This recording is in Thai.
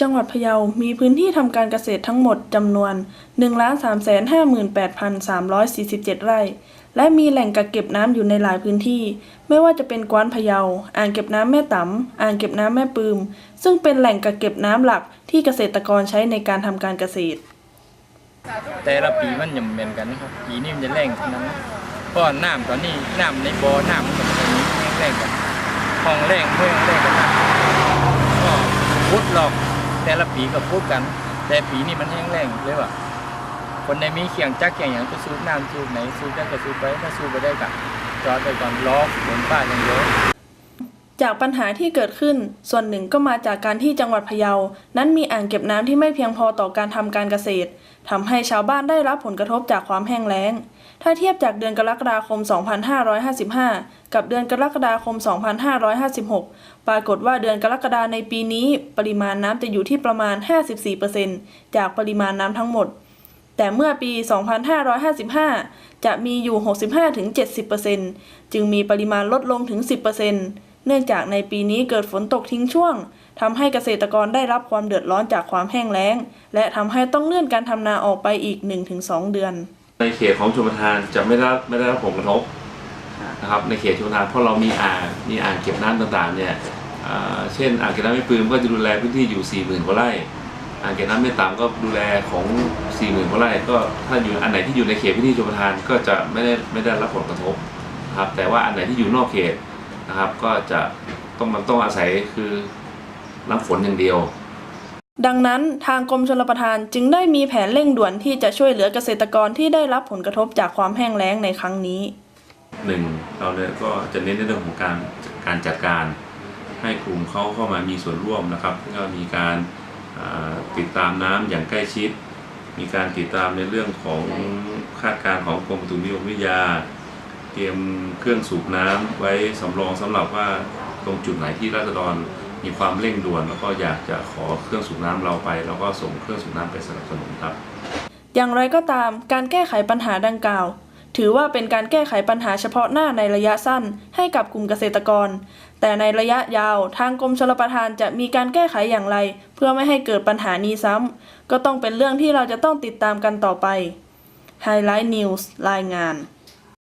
จังหวัดพะเยา มีพื้นที่ทำการเกษตรทั้งหมดจำนวน 1,358,347 ไร่ และมีแหล่งกักเก็บน้ำอยู่ในหลายพื้นที่ ไม่ว่าจะเป็นกวานพะเยา อ่างเก็บน้ำแม่ตำอ่างเก็บน้ำแม่ปืม ซึ่งเป็นแหล่งกักเก็บน้ำหลักที่เกษตรกรใช้ในการทำการเกษตร แต่ละปีมันยังเหมือนกันนะครับ ปีนี้มันจะแรงทั้งนั้นเพราะน้ำตอนนี้น้ำในบ่อน้ำมันจะมีแรงกันห้องแรงเพื่อแรงกันนะก็พุดหรอก แต่ละปีก็พูดกัน แต่ปีนี้มันแห้งแรงเลยว่ะคนในมีเขียงจักเขียงอย่างก็สูบน้ำสูบไหนสูบได้ก็สูบไปถ้าสูบไปได้ก็จอดไปก่อนล้อฝนฟ้าอย่างเดียว จากปัญหาที่เกิดขึ้น ส่วนหนึ่งก็มาจากการที่จังหวัดพะเยา นั้นมีอ่างเก็บน้ำที่ไม่เพียงพอต่อการทำการเกษตรทำให้ชาวบ้านได้รับผลกระทบจากความแห้งแล้ง ถ้าเทียบจากเดือนกรกฎาคม 2555 กับเดือนกรกฎาคม 2556 ปรากฏว่าเดือนกรกฎาในปีนี้ ปริมาณน้ำจะอยู่ที่ประมาณ 54%จากปริมาณน้ำทั้งหมด แต่เมื่อปี 2555 จะมีอยู่ 65-70%จึงมีปริมาณลดลงถึง 10% เนื่องจากในปีนี้เกิดฝนตกทิ้งช่วงทำให้เกษตรกรได้รับความเดือดร้อนจากความแห้งแล้ง และทำให้ต้องเลื่อนการทำนาออกไปอีก 1-2 เดือน ในเขตของชมทานจะไม่ได้รับไม่ได้รับผลกระทบนะครับในเขตชมทานเพราะเรามีอ่างมีอ่างเก็บน้ำต่างๆเนี่ยเช่นอ่างเก็บน้ำไม่ปืนก็จะดูแลพื้นที่อยู่ 4 0,000กว่าไร่อ่างเก็บน้ำไม่ต่ำก็ดูแลของ 4 0,000กว่าไร่ก็ถ้าอยู่อันไหนที่อยู่ในเขตพื้นที่ชมทานก็จะไม่ได้ไม่ได้รับผลกระทบครับแต่ว่าอันไหนที่อยู่นอกเขต นะครับ ก็จะต้องมันต้องอาศัยคือน้ำฝนอย่างเดียว ดังนั้นทางกรมชลประทานจึงได้มีแผนเร่งด่วนที่จะช่วยเหลือเกษตรกรที่ได้รับผลกระทบจากความแห้งแล้งในครั้งนี้หนึ่งเราเนี่ยก็จะเน้นในเรื่องของการการจัดการให้กลุ่มเขาเข้ามามีส่วนร่วมนะครับ ก็มีการอ่าติดตามน้ำอย่างใกล้ชิด มีการติดตามในเรื่องของคาดการณ์ของกรมอุตุนิยมวิทยา เตรียมเครื่องสูบน้ำไว้สำรองสำหรับว่าตรงจุดไหนที่ราษฎรมีความเร่งด่วน แล้วก็อยากจะขอเครื่องสูบน้ำเราไป แล้วก็ส่งเครื่องสูบน้ำไปสนับสนุนครับ อย่างไรก็ตามการแก้ไขปัญหาดังกล่าว ถือว่าเป็นการแก้ไขปัญหาเฉพาะหน้าในระยะสั้นให้กับกลุ่มเกษตรกร แต่ในระยะยาวทางกรมชลประทานจะมีการแก้ไขอย่างไร เพื่อไม่ให้เกิดปัญหานี้ซ้ำก็ต้องเป็นเรื่องที่เราจะต้องติดตามกันต่อไป Highlight News รายงาน